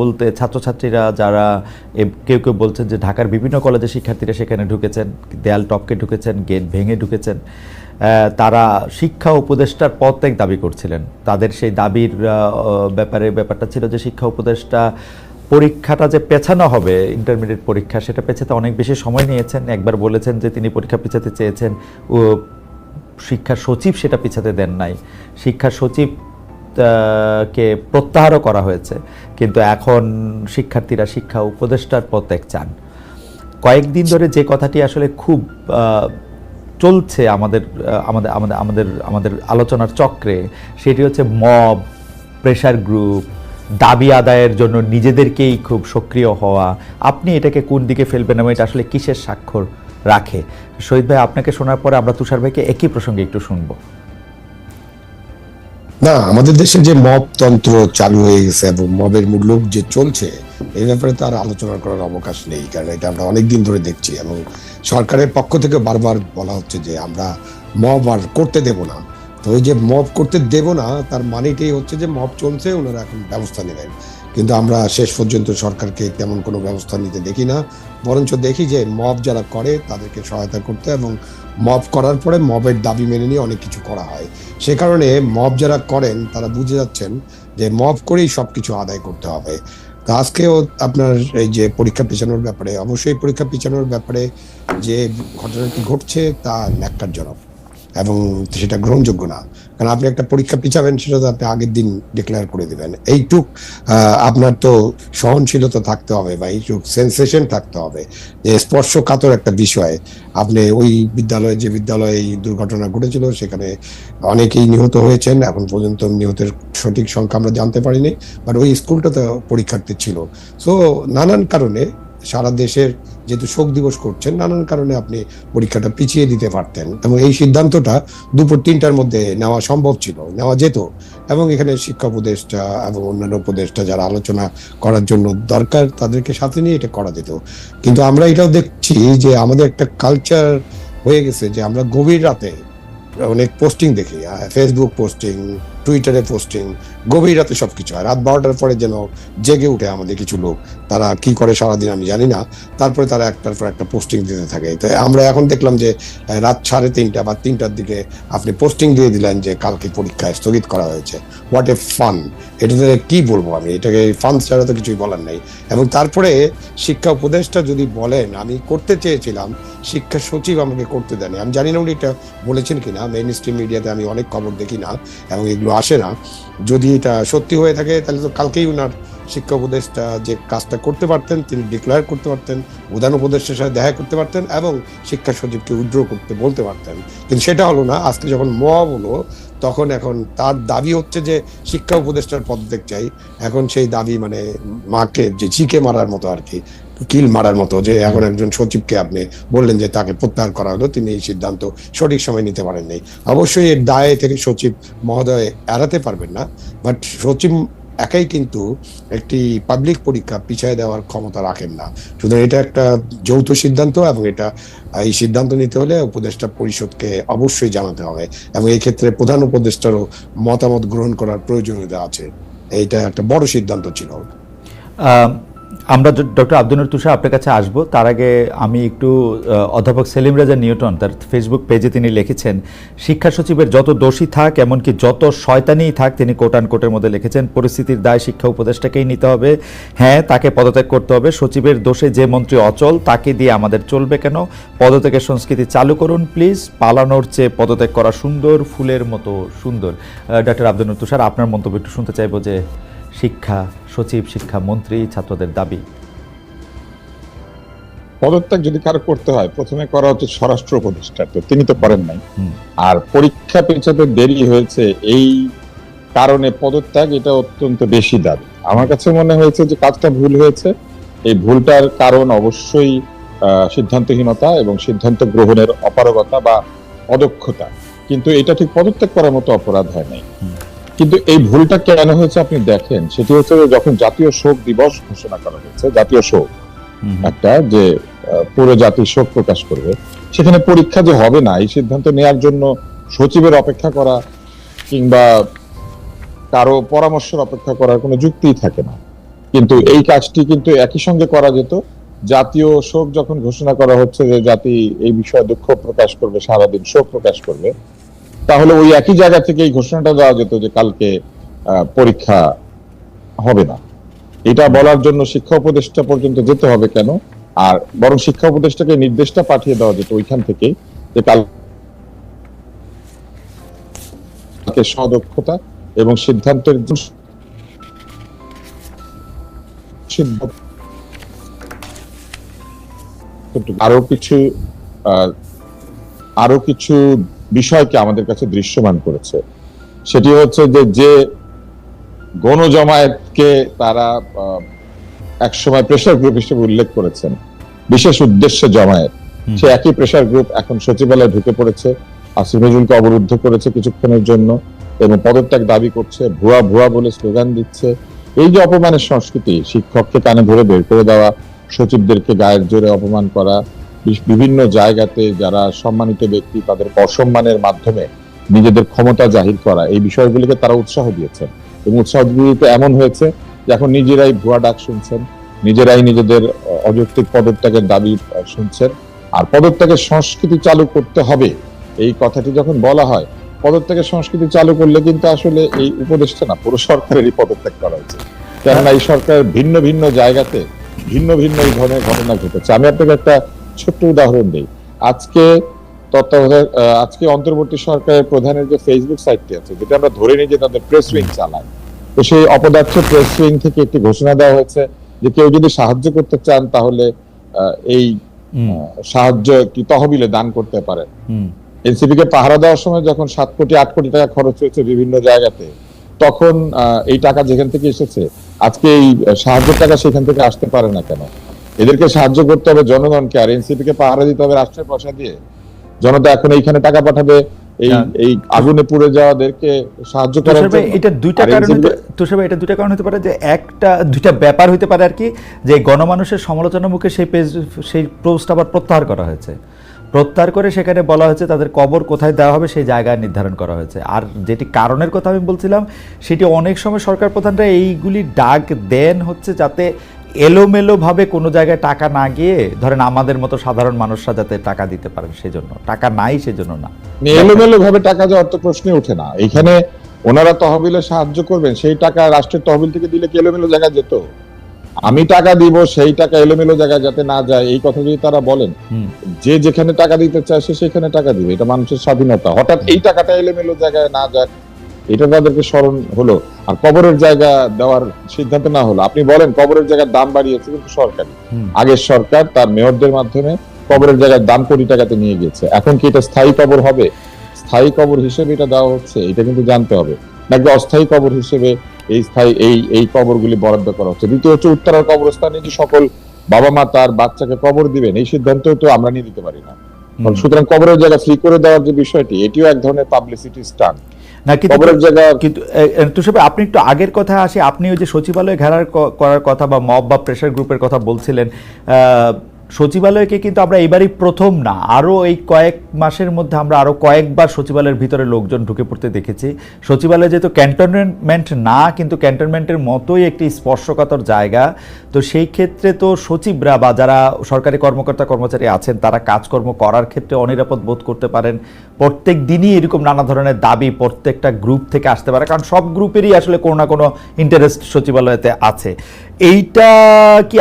বলতে ছাত্রছাত্রীরা যারা কেউ কেউ বলছেন যে ঢাকার বিভিন্ন কলেজের শিক্ষার্থীরা সেখানে ঢুকেছেন, দেয়াল টপকে ঢুকেছেন, গেট ভেঙে ঢুকেছেন তারা শিক্ষা উপদেষ্টার পদত্যাগ দাবি করছিলেন। তাদের সেই দাবির ব্যাপারে ব্যাপারটা ছিল যে শিক্ষা উপদেষ্টা পরীক্ষাটা যে পেছানো হবে ইন্টারমিডিয়েট পরীক্ষা, সেটা পেছাতে অনেক বেশি সময় নিয়েছেন। একবার বলেছেন যে তিনি পরীক্ষা পেছাতে চেয়েছেন শিক্ষা সচিব সেটা পিছাতে দেন নাই। শিক্ষা সচিব কে প্রত্যাহারও করা হয়েছে। কিন্তু এখন শিক্ষার্থীরা, শিক্ষা উপদেষ্টার পদত্যাগ চান। কয়েকদিন ধরে যে কথাটি আসলে খুব চলছে আমাদের আমাদের আমাদের আমাদের আমাদের আলোচনার চক্রে, সেটি হচ্ছে মব, প্রেশার গ্রুপ, দাবি আদায়ের জন্য নিজেদেরকেই খুব সক্রিয় হওয়া। আপনি এটাকে কোন দিকে ফেলবেন এবং এটা আসলে কিসের স্বাক্ষর রাখে? শহীদ ভাই, আপনাকে শোনার পরে আমরা তুষার ভাইকে একই প্রসঙ্গে একটু শুনব। না, আমাদের দেশে যে মব তন্ত্র চালু হয়ে গেছে এবং মবের মূল্য যে চলছে, এই ব্যাপারে তার আলোচনা করার অবকাশ নেই, কারণ এটা আমরা অনেকদিন ধরে দেখছি এবং সরকারের পক্ষ থেকে বারবার বলা হচ্ছে যে আমরা মব আর করতে দেব না। তো ওই যে মব করতে দেব না, তার মানেটাই হচ্ছে যে মব চলছে, ওনারা এখন ব্যবস্থা নেবেন। কিন্তু আমরা শেষ পর্যন্ত সরকারকে তেমন কোনো ব্যবস্থা নিতে দেখি না। বরঞ্চ দেখি যে মব যারা করে, তাদেরকে সহায়তা করতে এবং মব করার পরে মবের দাবি মেনে নিয়ে অনেক কিছু করা হয়। সে কারণে মব যারা করেন, তারা বুঝে যাচ্ছেন যে মব করেই সব কিছু আদায় করতে হবে। তো আজকেও আপনার এই যে পরীক্ষা পিছানোর ব্যাপারে, অবশ্যই পরীক্ষা পিছানোর ব্যাপারে যে ঘটনাটি ঘটছে, তা ন্যাক্কারজনক। এবং সেটা গ্রহণযোগ্য না। কারণ আপনি একটা পরীক্ষা পিছাবেন, সেটা তো আপনি আগের দিন ডিক্লেয়ার করে দিবেন। এইটুক আপনার তো সহনশীলতা থাকতে হবে বা এইটুক সেন্সেশন থাকতে হবে। যে স্পর্শকাতর একটা বিষয়। আপনি ওই বিদ্যালয়ে, যে বিদ্যালয়ে এই দুর্ঘটনা ঘটেছিল, সেখানে অনেকেই নিহত হয়েছেন। এখন পর্যন্ত নিহতের সঠিক সংখ্যা আমরা জানতে পারিনি। বাট ওই স্কুলটা তো পরীক্ষার্থী ছিল। সো নানান কারণে সারা দেশের যেহেতু শোক দিবস করছেন, নানান কারণে আপনি পরীক্ষাটা পিছিয়ে দিতে পারতেন এবং এই সিদ্ধান্তটা দুপুর তিনটার মধ্যে নেওয়া সম্ভব ছিল, নেওয়া যেত এবং এখানে শিক্ষা উপদেষ্টা এবং অন্যান্য উপদেষ্টা যারা আলোচনা করার জন্য দরকার তাদেরকে সাথে নিয়ে এটা করা যেত। কিন্তু আমরা এটাও দেখছি যে আমাদের একটা কালচার হয়ে গেছে যে আমরা গভীর রাতে অনেক পোস্টিং দেখি ফেসবুক পোস্টিং টুইটারে পোস্টিং গভীর রাতে সবকিছু। হয় রাত বারোটার পরে যেন জেগে উঠে আমাদের কিছু লোক, তারা কি করে সারাদিন আমি জানি না, তারপরে তারা একটার পর একটা পোস্টিং দিতে থাকে। তো আমরা এখন দেখলাম যে রাত সাড়ে তিনটা বা তিনটার দিকে আপনি পোস্টিং দিয়ে দিলেন যে, কালকে পরীক্ষা স্থগিত করা হয়েছে। হোয়াট এ ফান এটাতে কি বলব আমি? এটাকে ফান ছাড়া তো কিছুই বলার নেই। এবং তারপরে শিক্ষা উপদেষ্টা যদি বলেন, আমি করতে চেয়েছিলাম, শিক্ষা সচিব আমাকে করতে দেয়নি। আমি জানি না উনি এটা বলেছেন কিনা মেইন স্ট্রিম মিডিয়াতে আমি অনেক খবর দেখি না, এবং এগুলো আসে না। যদি এটা সত্যি হয়ে থাকে, তাহলে তো কালকেই উনার শিক্ষা উপদেষ্টা যে কাজটা করতে পারতেন, তিনি ডিক্লেয়ার করতে পারতেন, প্রধান উপদেষ্টার সাথে দেখা করতে পারতেন এবং শিক্ষা সচিবকে উইথড্র করতে বলতে পারতেন। কিন্তু সেটা হলো না, আজকে যখন মব হলো, তখন এখন তার দাবি হচ্ছে যে শিক্ষা উপদেষ্টার পদত্যাগ চাই। এখন সেই দাবি মানে মাকে, যে চিকে মারার মতো আর কি। কিল মারার মতো যে এখন একজন সচিবকে আপনি বললেন যে তাকে প্রত্যাহার করা হলো, তিনি এই সিদ্ধান্ত সঠিক সময় নিতে পারেন নাই অবশ্যই এর দায়ে থেকে সচিব মহোদয় এড়াতে পারবেন না, বাট সচিব একাই কিন্তু একটি পাবলিক পরীক্ষা পিছিয়ে দেওয়ার ক্ষমতা রাখেন না। সুতরাং এটা একটা যৌথ সিদ্ধান্ত এবং এটা, এই সিদ্ধান্ত নিতে হলে উপদেষ্টা পরিষদকে অবশ্যই জানাতে হবে এবং এই ক্ষেত্রে প্রধান উপদেষ্টারও মতামত গ্রহণ করার প্রয়োজনীয়তা আছে। এইটা একটা বড় সিদ্ধান্ত ছিল। আমরা ডক্টর আব্দুল তুষার আপনার কাছে আসব। তার আগে আমি একটু অধ্যাপক সেলিম রাজা নিউটন, তার ফেসবুক পেজে তিনি লিখেছেন, শিক্ষা সচিবের যত দোষী থাক, এমনকি যত শয়তানিই থাক, তিনি কোটান কোটের মধ্যে লিখেছেন, পরিস্থিতির দায় শিক্ষা উপদেষ্টাকেই নিতে হবে। হ্যাঁ তাকে পদত্যাগ করতে হবে। সচিবের দোষে যে মন্ত্রী অচল, তাকে দিয়ে আমাদের চলবে কেন? পদত্যাগের সংস্কৃতি চালু করুন প্লিজ পালানোর চেয়ে পদত্যাগ করা সুন্দর, ফুলের মতো সুন্দর। ডক্টর আব্দুল তুষার, আপনার মন্তব্য একটু শুনতে চাইব যে, শিক্ষা সচিব শিক্ষা মন্ত্রী ছাত্রদের দাবি। পদত্যাগ যদি কারও করতে হয় প্রথমে করা হচ্ছে স্বরাষ্ট্র উপদেষ্টা তো তিনি তো করেন নাই। আর পরীক্ষা পেছাতে দেরি হয়েছে এই কারণে পদত্যাগ এটা অত্যন্ত বেশি দাবি। আমার কাছে মনে হয়েছে যে কাজটা ভুল হয়েছে। এই ভুলটার কারণ অবশ্যই সিদ্ধান্তহীনতা এবং সিদ্ধান্ত গ্রহণের অপারগতা বা অদক্ষতা। কিন্তু এটা ঠিক পদত্যাগ করার মতো অপরাধ হয় নাই। কিন্তু এই ভুলটা কেন হয়েছে আপনি দেখেন? সেটি হচ্ছে যখন জাতীয় শোক দিবস ঘোষণা করা হয়েছে জাতীয় শোক একটা যে পুরো জাতি শোক প্রকাশ করবে সেখানে পরীক্ষা যে হবে না এই সিদ্ধান্ত নেয়ার জন্য সচিবের অপেক্ষা করা কিংবা কারও পরামর্শের অপেক্ষা করার কোনো যুক্তিই থাকে না। কিন্তু এই কাজটি কিন্তু একই সঙ্গে করা যেত। জাতীয় শোক যখন ঘোষণা করা হচ্ছে যে জাতি এই বিষয়ে দুঃখ প্রকাশ করবে সারাদিন শোক প্রকাশ করবে তাহলে ওই একই জায়গা থেকে এই ঘোষণাটা দেওয়া যেত যে কালকে পরীক্ষা হবে না। এটা বলার জন্য শিক্ষা উপদেষ্টা পর্যন্ত যেতে হবে কেন? আর বরং শিক্ষা উপদেষ্টাকে নির্দেশটা পাঠিয়ে দেওয়া যেত ওইখান থেকে যে কালকে সদক্ষতা এবং সিদ্ধান্তের আরও কিছু আরও কিছু বিষয়কে আমাদের কাছে দৃশ্যমান করেছে। সেটি হচ্ছে যে যে গণজমায়েতকে তারা একসময় প্রেশার গ্রুপ হিসেবে উল্লেখ করেছেন বিশেষ উদ্দেশ্যে জমায়েত। সে একই প্রেশার গ্রুপ এখন সচিবালয়ে ঢুকে পড়েছে আসিফ নজরুলকে অবরুদ্ধ করেছে কিছুক্ষণের জন্য এবং পদত্যাগ দাবি করছে ভুয়া ভুয়া বলে স্লোগান দিচ্ছে। এই যে অপমানের সংস্কৃতি শিক্ষককে কানে ধরে বের করে দেওয়া সচিবদেরকে গায়ের জোরে অপমান করা বিভিন্ন জায়গাতে যারা সম্মানিত ব্যক্তি তাদের অসম্মানের মাধ্যমে নিজেদের ক্ষমতা জাহির করা, এই বিষয়গুলিকে তারা উৎসাহ দিয়েছে এবং উৎসাহ দিতে এমন হয়েছে যে এখন নিজেরাই ভুয়া ডাক শুনছেন, নিজেরাই নিজেদের অযৌক্তিক পদত্যাগের দাবি শুনছেন। আর পদত্যাগের সংস্কৃতি চালু করতে হবে, এই কথাটি যখন বলা হয়, পদত্যাগের সংস্কৃতি চালু করলে কিন্তু আসলে এই উপদেশটা না, পুরো সরকারেরই পদত্যাগ করা উচিত কেননা এই সরকারের ভিন্ন ভিন্ন জায়গাতে ভিন্ন ভিন্ন এই ধরনের ঘটনা ঘটেছে। আমি আপনাকে একটা ছোট্ট উদাহরণ দিই। আজকে তত্ত্বাবধায়ক আজকে অন্তর্বর্তী সরকারের প্রধানের যে ফেসবুক সাইটটি আছে যেটা আমরা ধরে নিই যে তাদের প্রেস উইং চালায়। তো সেই অপদার্থ প্রেস উইং থেকে একটি ঘোষণা দেওয়া হয়েছে যে কেউ যদি সাহায্য করতে চান তাহলে এই সাহায্য কি তহবিলে দান করতে পারেন। হুম, এনসিপি কে পাহারা দেওয়ার সময় যখন সাত কোটি আট কোটি টাকা খরচ হয়েছে বিভিন্ন জায়গাতে তখন এই টাকা যেখান থেকে এসেছে আজকে এই আহ, সাহায্যের টাকা সেখান থেকে আসতে পারে না কেন? এদেরকে সাহায্য করতে হবে জনগণকে আর এনসিপি কে পাহারা দিতে হবে রাষ্ট্রের পয়সা দিয়ে জনতা এখন এইখানে টাকা পাঠাবে এই হ্যাঁ। এই আগুনে পুড়ে যাওয়াদেরকে সাহায্য করার জন্য। এটা দুইটা আর কারণ NCP তুষার ভাই এটা দুইটা কারণ হতে পারে যে একটা দুইটা ব্যাপার হতে পারে আর কি যে গণমানুষের সমালোচনার মুখে সেই পেজ সেই পোস্ট আবার প্রত্যাহার করা হয়েছে প্রত্যাহার করে সেখানে বলা হয়েছে তাদের কবর কোথায় দেওয়া হবে সেই জায়গা নির্ধারণ করা হয়েছে আর যেটি কারণের কথা আমি বলছিলাম সেটি অনেক সময় সরকার প্রধানরা এইগুলি ডাক দেন হচ্ছে যাতে এলোমেলোভাবে কোনো জায়গায় টাকা না গিয়ে ধরেন আমাদের মতো সাধারণ মানুষরা যাতে টাকা দিতে পারেন সেজন্য। টাকা নাই সেজন্য না। এলোমেলো ভাবে টাকা যাওয়ার তো প্রশ্নই ওঠে না। এখানে ওনারা তহবিলে সাহায্য করবেন সেই টাকা রাষ্ট্রের তহবিল থেকে দিলে কি এলোমেলো জায়গায় যেত? আমি টাকা দিব সেই টাকা এলোমেলো জায়গায় যাতে না যায় এই কথা যদি তারা বলেন যে যেখানে টাকা দিতে চায় সে সেখানে টাকা দিবে এটা মানুষের স্বাধীনতা। হঠাৎ এই টাকাটা এলোমেলো জায়গায় না যাক এটা তাদেরকে স্মরণ হলো। আর কবরের জায়গা দেওয়ার সিদ্ধান্ত না হলো। আপনি বলেন কবরের জায়গার দাম বাড়িয়েছে কিন্তু সরকারি। আগের সরকার তার মেয়রদের মাধ্যমে কবরের জায়গার দাম কোটি টাকাতে নিয়ে গেছে এখন কি এটা স্থায়ী কবর হবে? স্থায়ী কবর হিসেবে এটা দেওয়া হচ্ছে এটা কিন্তু জানতে হবে। নাকি অস্থায়ী কবর হিসেবে এই স্থায়ী এই এই কবরগুলি বরাদ্দ করা হচ্ছে? দ্বিতীয় হচ্ছে উত্তরার কবরস্থানে যে সকল বাবা মা তার বাচ্চাকে কবর দিবেন এই সিদ্ধান্ত তো আমরা নিয়ে দিতে পারি না। সুতরাং কবরের জায়গা ফ্রি করে দেওয়ার যে বিষয়টি এটিও এক ধরনের পাবলিসিটি স্টান না কিন্তু কিন্তু তুষার আপনি একটু আগের কথা আসি আপনি ওই যে সচিবালয় ঘেরার করার কথা বা মব বা প্রেশার গ্রুপের কথা বলছিলেন আহ, সচিবালয়কে কিন্তু আমরা এবারই প্রথম না, আরও এই কয়েক মাসের মধ্যে আমরা আরও কয়েকবার সচিবালয়ের ভিতরে লোকজন ঢুকে পড়তে দেখেছি। সচিবালয় যেহেতু ক্যান্টনমেন্ট না, কিন্তু ক্যান্টনমেন্টের মতোই একটি স্পর্শকাতর জায়গা। তো সেই ক্ষেত্রে তো সচিবরা বা যারা সরকারি কর্মকর্তা কর্মচারী আছেন, তারা কাজকর্ম করার ক্ষেত্রে অনিরাপদ বোধ করতে পারেন। প্রত্যেক দিনই এরকম নানা ধরনের দাবি প্রত্যেকটা গ্রুপ থেকে আসতে পারে, কারণ সব গ্রুপেরই আসলে কোনো না কোনো ইন্টারেস্ট সচিবালয়তে আছে। এইটা কি